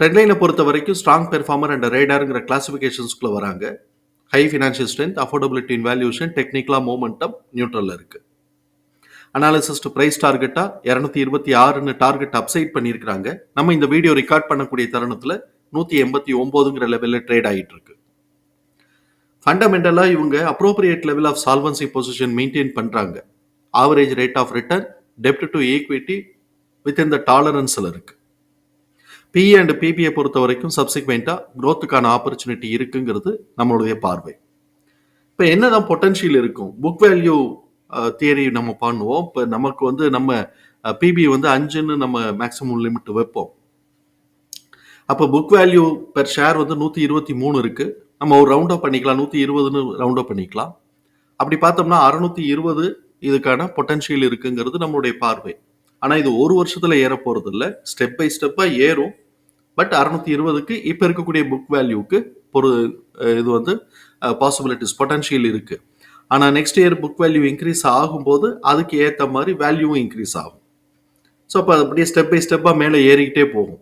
ட்ரெண்ட்லைனை பொறுத்த வரைக்கும் strong performer and ரேடாருங்கிற கிளாஸிஃபிகேஷன்ஸ்குள்ளே வராங்க. High financial strength affordability in valuation டெக்னிக்கலாக மூமெண்டம் நியூட்ரலில் இருக்குது அனாலிசிஸ்ட் ப்ரைஸ் டார்கெட்டாக இரநூத்தி இருபத்தி ஆறுன்னு டார்கெட் அப்சைட் பண்ணியிருக்கிறாங்க. நம்ம இந்த வீடியோ ரெக்கார்ட் பண்ணக்கூடிய தருணத்தில் நூற்றி எண்பத்தி ஒம்போதுங்கிற லெவலில் ட்ரேட் ஆகிட்டு இருக்கு. ஃபண்டமெண்டலாக இவங்க appropriate level of solvency position maintain பண்ணுறாங்க ஆவரேஜ் ரேட் ஆஃப் ரிட்டர்ன் டெப்ட் டு ஈக்விட்டி வித் த டாலரன்ஸில் இருக்குது பி அண்ட் பிபிஐ பொறுத்த வரைக்கும் சப்சிக்வெண்ட்டாக க்ரோத்துக்கான ஆப்பர்ச்சுனிட்டி இருக்குங்கிறது நம்மளுடைய பார்வை. இப்போ என்னதான் பொட்டன்ஷியல் இருக்கும்? புக் வேல்யூ தியரி நம்ம பண்ணுவோம். இப்போ நமக்கு வந்து நம்ம பிபி வந்து அஞ்சுன்னு நம்ம மேக்ஸிமம் லிமிட் வைப்போம். அப்போ புக் வேல்யூ பெர் ஷேர் வந்து நூற்றி இருபத்தி மூணு இருக்குது நம்ம ஒரு ரவுண்ட் அப் பண்ணிக்கலாம். நூற்றி இருபதுன்னு ரவுண்ட் அப் பண்ணிக்கலாம். அப்படி பார்த்தோம்னா அறுநூத்தி இருபது இதுக்கான பொட்டன்ஷியல் இருக்குங்கிறது நம்மளுடைய பார்வை. ஆனால் இது ஒரு வருஷத்தில் ஏற போகிறது இல்லை ஸ்டெப் பை ஸ்டெப்பாக ஏறும். பட் அறுநூத்தி இருபதுக்கு இப்போ இருக்கக்கூடிய புக் வேல்யூக்கு ஒரு இது வந்து பாசிபிலிட்டிஸ் பொட்டன்ஷியல் இருக்குது ஆனால் next year book value increase ஆகும்போது அதுக்கு ஏற்ற மாதிரி வேல்யூவும் இன்க்ரீஸ் ஆகும். ஸோ அப்போ அப்படியே ஸ்டெப் பை ஸ்டெப்பாக மேலே ஏறிக்கிட்டே போகும்.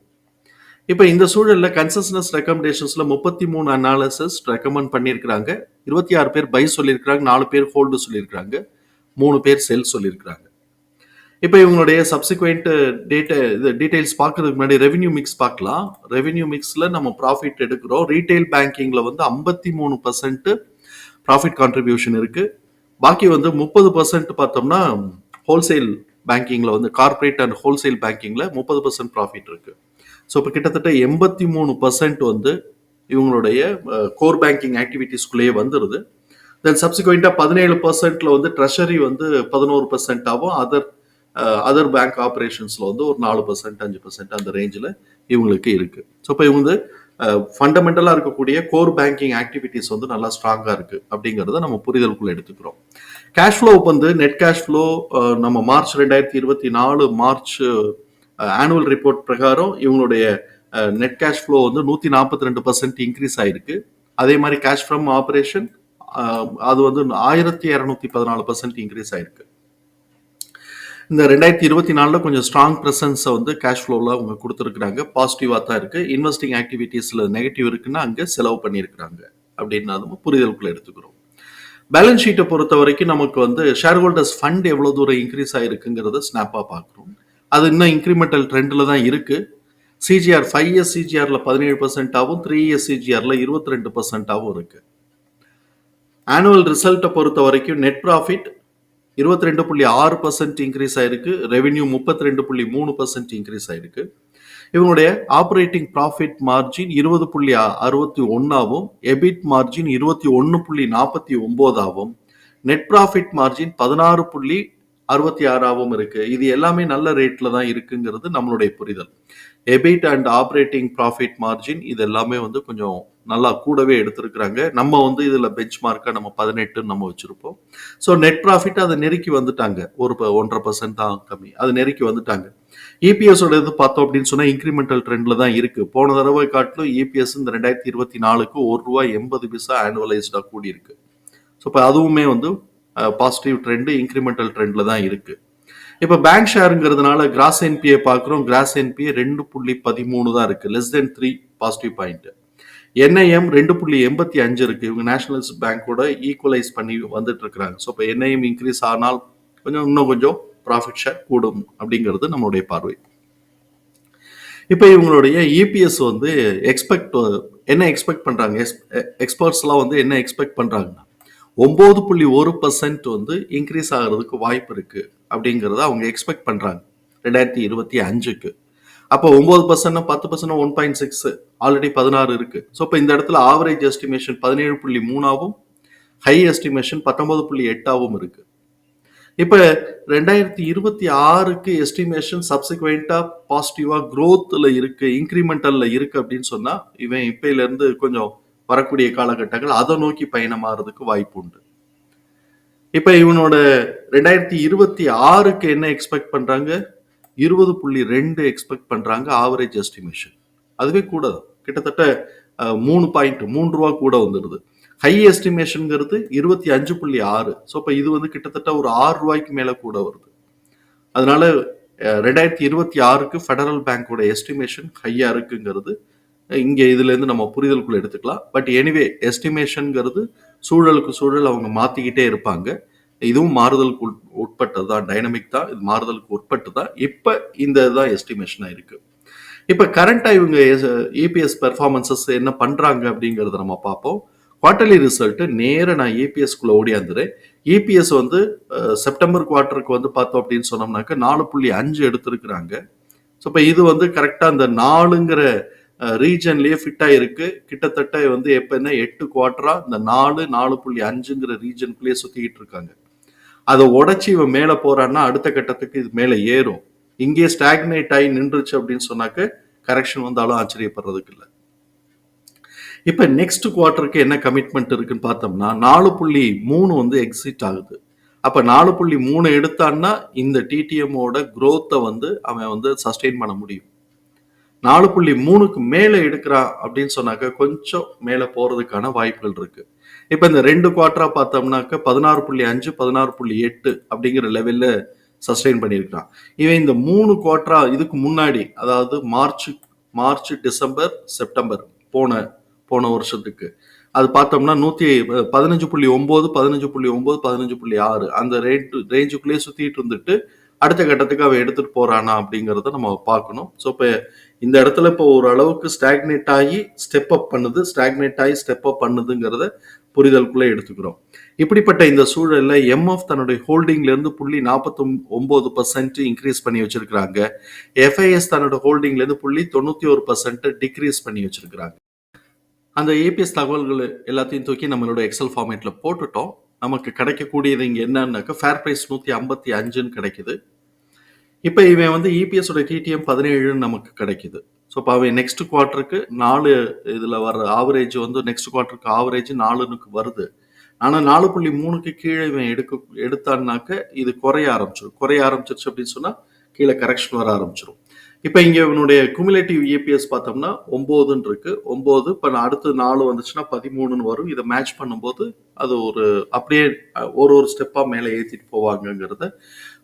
இப்போ இந்த சூழலில் கன்சஸ்னஸ் ரெக்கமெண்டேஷன்ஸில் முப்பத்தி மூணு அனாலிசிஸ் ரெக்கமெண்ட் பண்ணியிருக்கிறாங்க. இருபத்தி ஆறு பேர் பை சொல்லியிருக்கிறாங்க நாலு பேர் ஹோல்டு சொல்லியிருக்கிறாங்க. மூணு பேர் செல் சொல்லியிருக்கிறாங்க. இப்போ இவங்களுடைய சப்சிக்வெண்ட் டேட்டா uh, இது டீடைல்ஸ் பார்க்கறதுக்கு முன்னாடி ரெவென்யூ மிக்ஸ் பார்க்கலாம். ரெவென்யூ மிக்ஸில் நம்ம ப்ராஃபிட் எடுக்கிறோம். ரீட்டைல் பேங்கிங்கில் வந்து ஐம்பத்தி மூணு பர்சன்ட் ப்ராஃபிட் கான்ட்ரிபியூஷன் இருக்குது பாக்கி வந்து முப்பது பர்சன்ட் பார்த்தோம்னா ஹோல்சேல் பேங்கிங்கில் வந்து கார்பரேட் அண்ட் ஹோல்சேல் பேங்கிங்கில் முப்பது பர்சன்ட் ப்ராஃபிட் இருக்குது ஸோ இப்போ கிட்டத்தட்ட எண்பத்தி மூணு பர்சன்ட் வந்து இவங்களுடைய கோர் பேங்கிங் ஆக்டிவிட்டீஸ்குள்ளேயே வந்துடுது தென் சப்சிக்வெண்ட்டாக பதினேழு பர்சன்ட்டில் வந்து ட்ரெஷரி வந்து பதினோரு பர்சன்டாகவும் அதர் அதர் பேங்க் ஆப்ரேஷன்ஸில் வந்து ஒரு நாலு பர்சன்ட் அஞ்சு பர்சன்ட் அந்த ரேஞ்சில் இவங்களுக்கு இருக்குது ஸோ இப்போ இவங்க வந்து ஃபண்டமெண்டலாக இருக்கக்கூடிய கோர் பேங்கிங் ஆக்டிவிட்டீஸ் வந்து நல்லா ஸ்ட்ராங்காக இருக்குது அப்படிங்கிறத நம்ம புரிதலுக்குள்ள எடுத்துக்கிறோம். கேஷ் ஃப்ளோ வந்து நெட் கேஷ் ஃப்ளோ நம்ம மார்ச் ரெண்டாயிரத்தி இருபத்தி நாலு மார்ச் ஆனுவல் ரிப்போர்ட் பிரகாரம் இவங்களுடைய நெட் கேஷ் ஃப்ளோ வந்து நூற்றி நாற்பத்தி ரெண்டு பர்சன்ட் இன்க்ரீஸ் ஆயிருக்கு. அதே மாதிரி கேஷ் ஃப்ரம் ஆப்ரேஷன் அது வந்து ஆயிரத்தி இரநூத்தி பதினாலு பர்சன்ட் இன்க்ரீஸ் ஆயிருக்கு. இந்த ரெண்டாயிரத்தி இருபத்தி நாலில் கொஞ்சம் ஸ்ட்ராங் ப்ரெசன்ஸை வந்து கேஷ் ஃப்ளோவில் அவங்க கொடுத்துருக்குறாங்க. பாசிட்டிவாக தான் இருக்குது இன்வெஸ்டிங் ஆக்டிவிட்டீஸில் நெகட்டிவ் இருக்குன்னா அங்கே செலவு பண்ணியிருக்கிறாங்க. அப்படின்னு அதுவும் புரிதலுக்குள்ள எடுத்துக்கிறோம். பேலன்ஸ் ஷீட்டை பொறுத்த வரைக்கும் நமக்கு வந்து ஷேர் ஹோல்டர்ஸ் ஃபண்ட் எவ்வளோ தூரம் இன்க்ரீஸ் ஆகிருக்குங்கிறத ஸ்னாப்பாக பார்க்குறோம். அது இன்னும் இன்க்ரிமெண்டல் ட்ரெண்டில் தான் இருக்குது சிஜிஆர் ஃபைவ் இயர்ஸ் சிஜிஆரில் பதினேழு பர்சென்ட்டாகவும் த்ரீ இயர்ஸ் சிஜிஆரில் இருபத்தி ரெண்டு பர்சன்ட்டாகவும் இருக்குது ஆனுவல் ரிசல்ட்டை பொறுத்த வரைக்கும் நெட் ப்ராஃபிட் இருபத்தி ரெண்டு புள்ளி ஆறு பர்சன்ட் இன்க்ரீஸ் ஆயிருக்கு. ரெவென்யூ முப்பத்தி ரெண்டு புள்ளி மூணு பர்சன்ட் இன்க்ரீஸ் ஆயிருக்கு. இவங்களுடைய ஆப்ரேட்டிங் ப்ராஃபிட் மார்ஜின் இருபது புள்ளி அறுபத்தி ஒன்னாவும் எபிட் மார்ஜின் இருபத்தி ஒன்று புள்ளி நாற்பத்தி ஒன்பதாகவும் நெட் ப்ராஃபிட் மார்ஜின் பதினாறு புள்ளி அறுபத்தி ஆறாவும் இருக்கு. இது எல்லாமே நல்ல ரேட்ல தான் இருக்குங்கிறது நம்மளுடைய புரிதல். EBIT and operating profit margin இது எல்லாமே வந்து கொஞ்சம் நல்லா கூடவே எடுத்திருக்கிறாங்க. நம்ம வந்து இதில் பெஞ்ச் மார்க்காக நம்ம பதினெட்டுன்னு நம்ம வச்சுருப்போம். ஸோ நெட் ப்ராஃபிட் அதை நெருக்கி வந்துட்டாங்க. ஒரு ஒன்றரை பர்சன்ட் தான் கம்மி. அது நெருக்கி வந்துட்டாங்க. இபிஎஸோட இது பார்த்தோம் அப்படின்னு சொன்னால் இன்க்ரிமெண்டல் ட்ரெண்டில் தான் இருக்குது போன தடவை காட்டிலும் இபிஎஸ் இந்த ரெண்டாயிரத்தி இருபத்தி நாலுக்கு ஒரு ரூபா எண்பது பைசா ஆனுவலைஸ்டாக கூடியிருக்கு. ஸோ இப்போ அதுவுமே வந்து பாசிட்டிவ் ட்ரெண்டு இன்க்ரிமெண்டல் ட்ரெண்டில் தான் இருக்குது இப்போ பேங்க் ஷேருங்கிறதுனால கிராஸ் என்பிஏ பார்க்குறோம். கிராஸ் என்பிஏ ரெண்டு புள்ளி பதிமூணு தான் இருக்குது less then three positive point NIM ரெண்டு புள்ளி எண்பத்தி அஞ்சு இருக்குது இவங்க நேஷனல்ஸ் பேங்க்கோட ஈக்குவலைஸ் பண்ணி வந்துட்டு இருக்கிறாங்க. ஸோ இப்போ என்ஐஎம் இன்க்ரீஸ் ஆனால் கொஞ்சம் இன்னும் கொஞ்சம் ப்ராஃபிட் ஷேர் கூடும் அப்படிங்கிறது நம்மளுடைய பார்வை. இப்போ இவங்களுடைய இபிஎஸ் வந்து எக்ஸ்பெக்ட் என்ன எக்ஸ்பெக்ட் பண்ணுறாங்க எக்ஸ் எக்ஸ்பர்ட்ஸ்லாம் வந்து என்ன எக்ஸ்பெக்ட் பண்ணுறாங்கன்னா ஒம்பது புள்ளி ஒரு பர்சன்ட் வந்து இன்க்ரீஸ் ஆகிறதுக்கு வாய்ப்பு இருக்குது அப்படிங்கிறத அவங்க எக்ஸ்பெக்ட் பண்ணுறாங்க ரெண்டாயிரத்தி இருபத்தி அஞ்சுக்கு. அப்போ ஒன்பது பர்சன்ட் பத்து percent one point six already பதினாறு இருக்கு. ஸோ இப்போ இந்த இடத்துல ஆவரேஜ் எஸ்டிமேஷன் பதினேழு புள்ளி மூணாவும் ஹை எஸ்டிமேஷன் பத்தொன்பது புள்ளி எட்டாவும் இருக்கு. இப்போ ரெண்டாயிரத்தி இருபத்தி ஆறுக்கு எஸ்டிமேஷன் சப்சிக்வெண்ட்டாக பாசிட்டிவாக க்ரோத்தில் இருக்கு இன்க்ரிமெண்டலில் இருக்கு அப்படின்னு சொன்னால் இவன் இப்பையிலேருந்து கொஞ்சம் வரக்கூடிய காலகட்டங்கள் அதை நோக்கி பயணமாறதுக்கு வாய்ப்பு உண்டு. இப்போ இவனோட ரெண்டாயிரத்தி இருபத்தி ஆறுக்கு என்ன எக்ஸ்பெக்ட் பண்றாங்க? இருபது புள்ளி ரெண்டு எக்ஸ்பெக்ட் பண்ணுறாங்க ஆவரேஜ் எஸ்டிமேஷன் அதுவே கூட தான் கிட்டத்தட்ட மூணு பாயிண்ட் மூன்று ரூபா கூட வந்துடுது. ஹை எஸ்டிமேஷனுங்கிறது இருபத்தி அஞ்சு புள்ளி ஆறு. ஸோ இப்போ இது வந்து கிட்டத்தட்ட ஒரு ஆறு ரூபாய்க்கு மேலே கூட வருது. அதனால ரெண்டாயிரத்தி இருபத்தி ஆறுக்கு ஃபெடரல் பேங்கோட எஸ்டிமேஷன் ஹையாக இருக்குங்கிறது இங்கே இதுலேருந்து நம்ம புரிதலுக்குள்ள எடுத்துக்கலாம். பட் எனிவே எஸ்டிமேஷனுங்கிறது சூழலுக்கு சூழல் அவங்க மாற்றிக்கிட்டே இருப்பாங்க. இதுவும் மாறுதலுக்கு உட்பட்டது? தான் டைனமிக் தான். இது மாறுதலுக்கு உட்பட்டு தான் இப்போ இந்த இதுதான் எஸ்டிமேஷனாக இருக்குது இப்போ கரண்ட்டாக இவங்க இபிஎஸ் பெர்ஃபார்மன்சஸ் என்ன பண்ணுறாங்க அப்படிங்கிறத நம்ம பார்ப்போம். குவார்டர்லி ரிசல்ட்டு நேராக நான் ஏபிஎஸ்குள்ளே ஓடியாந்துறேன். ஏபிஎஸ் வந்து செப்டம்பர் குவார்ட்டருக்கு வந்து பார்த்தோம் அப்படின்னு சொன்னோம்னாக்க நாலு புள்ளி அஞ்சு எடுத்திருக்கிறாங்க. ஸோ இப்போ இது வந்து கரெக்டாக அந்த நாலுங்கிற ரீஜன்லேயே ஃபிட்டாக இருக்குது கிட்டத்தட்ட வந்து எப்பன்னா எட்டு குவார்ட்டராக இந்த நாலு நாலு புள்ளி அஞ்சுங்கிற ரீஜனுக்குள்ளேயே சுற்றிக்கிட்டு இருக்காங்க. அதை உடைச்சி இவன் மேலே போறான்னா அடுத்த கட்டத்துக்கு இது மேலே ஏறும். இங்கே ஸ்டாக்னேட் ஆகி நின்றுச்சு அப்படின்னு சொன்னாக்க கரெக்ஷன் வந்தாலும் ஆச்சரியப்படுறதுக்கு இல்லை. இப்போ நெக்ஸ்ட் குவார்ட்டருக்கு என்ன கமிட்மெண்ட் இருக்குன்னு பார்த்தோம்னா நாலு புள்ளி மூணு வந்து எக்ஸிட் ஆகுது. அப்போ நாலு புள்ளி மூணு எடுத்தான்னா இந்த டிடிஎம்மோட குரோத்தை வந்து அவன் வந்து சஸ்டெயின் பண்ண முடியும். நாலு புள்ளி மூணுக்கு மேலே எடுக்கிறான் அப்படின்னு சொன்னாக்க கொஞ்சம் மேலே போகிறதுக்கான வாய்ப்புகள் இருக்குது இப்போ இந்த ரெண்டு குவார்ட்டராக பார்த்தோம்னாக்க பதினாறு புள்ளி அஞ்சு பதினாறு புள்ளி எட்டு அப்படிங்கிற லெவலில் சஸ்டெயின் பண்ணியிருக்கான் இவன் இந்த மூணு குவார்ட்டரா இதுக்கு முன்னாடி அதாவது மார்ச் மார்ச் டிசம்பர் செப்டம்பர் போன போன வருஷத்துக்கு. அது பார்த்தோம்னா நூத்தி பதினஞ்சு புள்ளி ஒன்பது பதினஞ்சு புள்ளி ஒன்பது பதினஞ்சு புள்ளி ஆறு அந்த ரேட்டு ரேஞ்சுக்குள்ளேயே சுத்திட்டு இருந்துட்டு அடுத்த கட்டத்துக்கு அவன் எடுத்துட்டு போறானா அப்படிங்கிறத நம்ம பார்க்கணும். ஸோ இப்போ இந்த இடத்துல இப்போ ஓரளவுக்கு ஸ்டாக்னேட் ஆகி ஸ்டெப் அப் பண்ணுது ஸ்டாக்னேட் ஆகி ஸ்டெப் அப் பண்ணுதுங்கிறத புரிதலுக்குள்ளே எடுத்துக்கிறோம். இப்படிப்பட்ட இந்த சூழலில் எம்எஃப் தன்னுடைய ஹோல்டிங்லேருந்து புள்ளி நாற்பத்தி ஒம்பது பர்சன்ட் இன்க்ரீஸ் பண்ணி வச்சிருக்காங்க எஃப்ஐஎஸ் தன்னோட ஹோல்டிங்லேருந்து புள்ளி தொண்ணூற்றி ஒரு பர்சன்ட் டிக்ரீஸ் பண்ணி வச்சிருக்காங்க அந்த ஏபிஎஸ் தகவல்கள் எல்லாத்தையும் தூக்கி நம்மளோட எக்ஸல் ஃபார்மேட்டில் போட்டுட்டோம். நமக்கு கிடைக்கக்கூடியது இங்கே என்னன்னாக்க ஃபேர் ப்ரைஸ் நூற்றி ஐம்பத்தி அஞ்சுன்னு கிடைக்குது. இப்போ இவன் வந்து இபிஎஸோட டிடிஎம் பதினேழுன்னு நமக்கு கிடைக்குது. ஸோ இப்போ அவன் நெக்ஸ்ட் குவார்ட்டருக்கு நாலு இதில் வர ஆவரேஜ் வந்து நெக்ஸ்ட் குவார்ட்டருக்கு ஆவரேஜ் நாலுனுக்கு வருது. ஆனால் நாலு புள்ளி மூணுக்கு கீழே இவன் எடுக்க எடுத்தான்னாக்க இது குறைய ஆரம்பிச்சிடும் குறைய ஆரம்பிச்சிருச்சு அப்படின்னு சொன்னால் கீழே கரெக்ஷன் வர ஆரம்பிச்சிடும் இப்போ இங்கே இவனுடைய குமுலேட்டிவ் இபிஎஸ் பார்த்தோம்னா ஒம்போதுன்னு இருக்கு ஒம்போது இப்போ நான் அடுத்து நாலு வந்துச்சுன்னா பதிமூணுன்னு வரும். இதை மேட்ச் பண்ணும்போது அது ஒரு அப்படியே ஒரு ஒரு ஸ்டெப்பாக மேலே ஏற்றிட்டு போவாங்கங்கிறத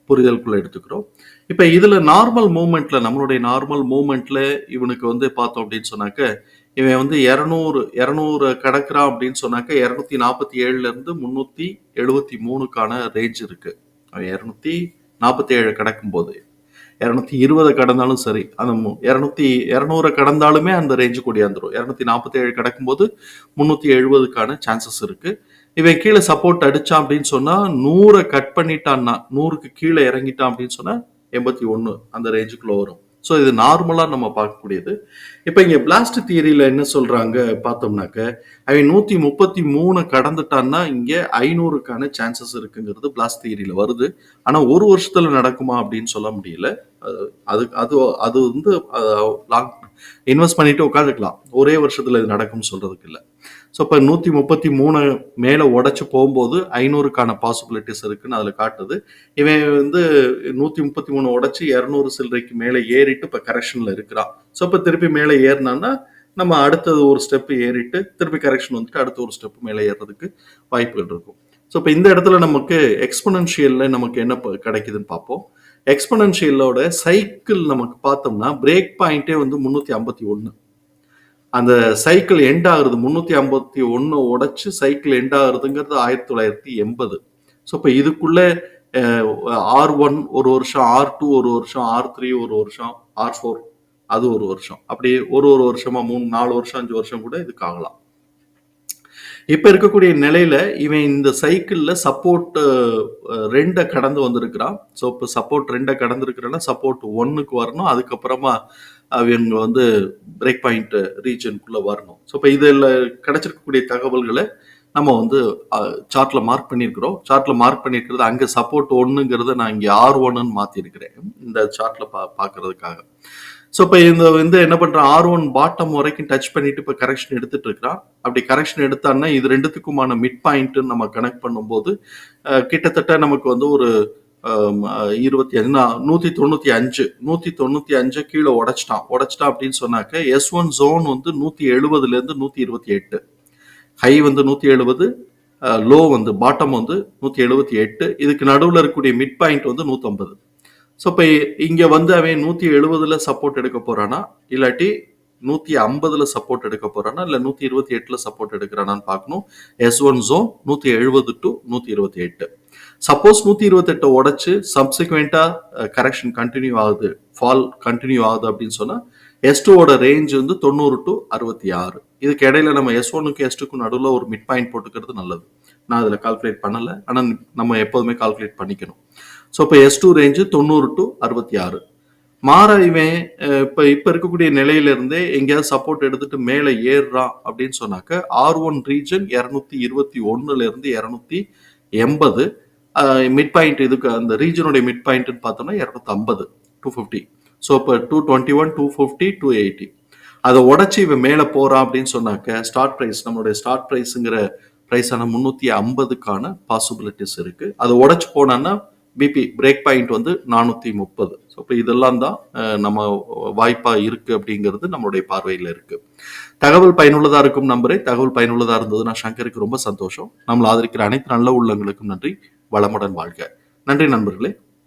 புரிதலுக்குள்ள எடுத்துக்கிறோம். இப்போ இதில் நார்மல் மூமெண்ட்ல நம்மளுடைய நார்மல் மூமெண்ட்ல இவனுக்கு வந்து பார்த்தோம் அப்படின்னு சொன்னாக்க இவன் வந்து இரநூறு இரநூறு கடக்குறான் அப்படின்னு சொன்னாக்க இரநூத்தி நாற்பத்தி ஏழுல இருந்து முந்நூற்றி எழுபத்தி மூணுக்கான ரேஞ்ச் இருக்கு. அவன் இரநூத்தி நாற்பத்தி ஏழு கடக்கும் போது இரநூத்தி இருபதை கடந்தாலும் சரி அந்த மு- இரநூத்தி இரநூறை கடந்தாலுமே அந்த ரேஞ்சு கூடியாந்துடும் இரநூத்தி நாற்பத்தி ஏழு கிடக்கும்போது முந்நூற்றி எழுபதுக்கான சான்சஸ் இருக்கு. இவன் கீழே சப்போர்ட் அடிச்சான் அப்படின்னு சொன்னா நூறை கட் பண்ணிட்டான்னா நூறுக்கு கீழே இறங்கிட்டான் அப்படின்னு சொன்னா எண்பத்தி ஒன்று அந்த ரேஞ்சுக்குள்ள வரும். ஸோ இது நார்மலாக நம்ம பார்க்கக்கூடியது. இப்போ இங்கே பிளாஸ்ட் தியரியில் என்ன சொல்கிறாங்க பார்த்தோம்னாக்க அவன் நூற்றி முப்பத்தி மூணு கடந்துட்டான்னா இங்கே ஐநூறுக்கான சான்சஸ் இருக்குங்கிறது பிளாஸ்ட் தியரியில் வருது. ஆனால் ஒரு வருஷத்தில் நடக்குமா அப்படின்னு சொல்ல முடியல. அது அது அது வந்து லாங் இன்வெஸ்ட் பண்ணிட்டு உட்காந்துக்கலாம். ஒரே வருஷத்தில் இது நடக்கும்னு சொல்றதுக்கு இல்லை. ஸோ இப்போ நூற்றி முப்பத்தி மூணு மேலே உடச்சி போகும்போது ஐநூறுக்கான பாசிபிலிட்டிஸ் இருக்குன்னு அதில் காட்டுது. இவன் வந்து நூற்றி முப்பத்தி மூணு உடச்சி இரநூறு சில்லறைக்கு மேலே ஏறிட்டு இப்போ கரெக்ஷனில் இருக்கிறான். ஸோ இப்போ திருப்பி மேலே ஏறினான்னா நம்ம அடுத்தது ஒரு ஸ்டெப்பு ஏறிட்டு திருப்பி கரெக்ஷன் வந்துட்டு அடுத்த ஒரு ஸ்டெப் மேலே ஏறுறதுக்கு வாய்ப்புகள் இருக்கும். ஸோ இப்போ இந்த இடத்துல நமக்கு எக்ஸ்பனன்ஷியலில் நமக்கு என்ன ப- கிடைக்குதுன்னு பார்ப்போம். எக்ஸ்பனன்ஷியலோட சைக்கிள் நமக்கு பார்த்தோம்னா பிரேக் பாயிண்ட்டே வந்து முந்நூற்றி ஐம்பத்தி ஒன்று அந்த சைக்கிள் எண்ட் ஆகுறது முந்நூற்றி ஐம்பத்தி ஒன்று உடைச்சு சைக்கிள் எண்ட் ஆகுறதுங்கிறது ஆயிரத்தி தொள்ளாயிரத்தி எண்பது. ஸோ இப்போ இதுக்குள்ள ஆர் ஒன் ஒரு வருஷம் ஆர் டூ ஒரு வருஷம் ஆர் த்ரீ ஒரு வருஷம் ஆர் ஃபோர் அது ஒரு வருஷம். அப்படியே ஒரு ஒரு வருஷமா மூணு நாலு வருஷம் அஞ்சு வருஷம் கூட இதுக்கு ஆகலாம் இப்போ இருக்கக்கூடிய நிலையில இவன் இந்த சைக்கிளில் சப்போர்ட் ரெண்டை கடந்து வந்திருக்கிறான். ஸோ இப்போ சப்போர்ட் ரெண்டை கடந்திருக்கிறன்னா சப்போர்ட் ஒன்னுக்கு வரணும். அதுக்கப்புறமா அவங்க வந்து பிரேக் பாயிண்ட் ரீஜனுக்குள்ளே வரணும். ஸோ இப்போ இதில் கிடைச்சிருக்கக்கூடிய தகவல்களை நம்ம வந்து சார்ட்ல மார்க் பண்ணியிருக்கிறோம். சார்ட்ல மார்க் பண்ணியிருக்கிறது அங்கே சப்போர்ட் ஒன்றுங்கிறத நான் இங்கே ஆர் ஒன்னு மாற்றிருக்கிறேன் இந்த சார்ட்ல பா பார்க்கறதுக்காக. ஸோ இப்போ இந்த வந்து என்ன பண்ணுறான் ஆர் ஒன் பாட்டம் வரைக்கும் டச் பண்ணிட்டு இப்போ கரெக்ஷன் எடுத்துட்டு இருக்கிறான். அப்படி கரெக்ஷன் எடுத்தான்னா இது ரெண்டுத்துக்குமான மிட் பாயிண்ட்டுன்னு நம்ம கனெக்ட் பண்ணும்போது கிட்டத்தட்ட நமக்கு வந்து ஒரு இருபத்தி அஞ்சு நூற்றி தொண்ணூற்றி அஞ்சு நூற்றி தொண்ணூற்றி அஞ்சு கீழே உடைச்சிட்டான். உடைச்சிட்டான் அப்படின்னு சொன்னாக்க எஸ் ஒன் ஜோன் வந்து நூற்றி எழுபதுலேருந்து நூற்றி இருபத்தி எட்டு. ஹை வந்து நூற்றி எழுபது லோ வந்து பாட்டம் வந்து நூற்றி எழுபத்தி எட்டு. இதுக்கு நடுவில் இருக்கக்கூடிய மிட் பாயிண்ட் வந்து நூற்றம்பது ஸோ இப்போ இங்கே வந்து அவன் நூற்றி எழுபதில் சப்போர்ட் எடுக்க போகிறானா இல்லாட்டி நூற்றி ஐம்பதில் சப்போர்ட் எடுக்க போகிறானா இல்லை நூற்றி இருபத்தி எட்டில் சப்போர்ட் எடுக்கிறானான்னு பார்க்கணும். எஸ் ஒன் ஜோன் நூற்றி எழுபது டு நூற்றி இருபத்தி எட்டு. சப்போஸ் நூத்தி இருபத்தெட்டை உடைச்சு சப்சிக்வெண்டா கரெக்ஷன் கண்டினியூ ஆகுது ஃபால் கண்டினியூ ஆகுது அப்படின்னு சொன்னா எஸ் டூவோட ரேஞ்ச் வந்து தொண்ணூறு டு அறுபத்தி ஆறு. இதுக்கு இடையில நம்ம எஸ் ஒனுக்கு எஸ் டூக்கும் நடுவில் ஒரு மிட் பாயிண்ட் போட்டுக்கிறது நல்லது. நான் அதில் கால்குலேட் பண்ணலை ஆனால் நம்ம எப்போதுமே கால்குலேட் பண்ணிக்கணும். ஸோ இப்போ எஸ் டூ ரேஞ்சு தொண்ணூறு டு அறுபத்தி ஆறு. மாற இவன் இப்போ இப்போ இருக்கக்கூடிய நிலையிலிருந்தே எங்கேயாவது சப்போர்ட் எடுத்துட்டு மேலே ஏறுறான் அப்படின்னு சொன்னாக்க ஆர் ஒன் ரீஜன் இரநூத்தி இருபத்தி ஒன்னுல இருந்து இரநூத்தி எண்பது மிட் பாயிண்ட் இதுக்கு அந்த ரீஜனுடைய மிட் பாயிண்ட்னு பார்த்தோம்னா இரநூத்தி ஐம்பது டூ ஃபிஃப்டி ஸோ இப்போ two twenty one two fifty two eighty அதை உடச்சி இவன் மேலே போகிறான் அப்படின்னு சொன்னாக்க ஸ்டார்ட் ப்ரைஸ் நம்மளுடைய ஸ்டார்ட் ப்ரைஸுங்கிற ப்ரைஸான முந்நூற்றி ஐம்பதுக்கான பாசிபிலிட்டிஸ் இருக்குது அதை உடச்சி போனான்னா பிபி பிரேக் பாயிண்ட் வந்து நானூற்றி முப்பது. ஸோ இப்போ இதெல்லாம் தான் நம்ம வாய்ப்பாக இருக்கு அப்படிங்கிறது நம்மளுடைய பார்வையில் இருக்குது தகவல் பயனுள்ளதாக இருக்கும் நம்பரே. தகவல் பயனுள்ளதாக இருந்ததுன்னா சங்கருக்கு ரொம்ப சந்தோஷம். நம்மளை ஆதரிக்கிற அனைத்து நல்ல உள்ளங்களுக்கும் நன்றி. வளமுடன் வாழ்க. நன்றி நண்பர்களே.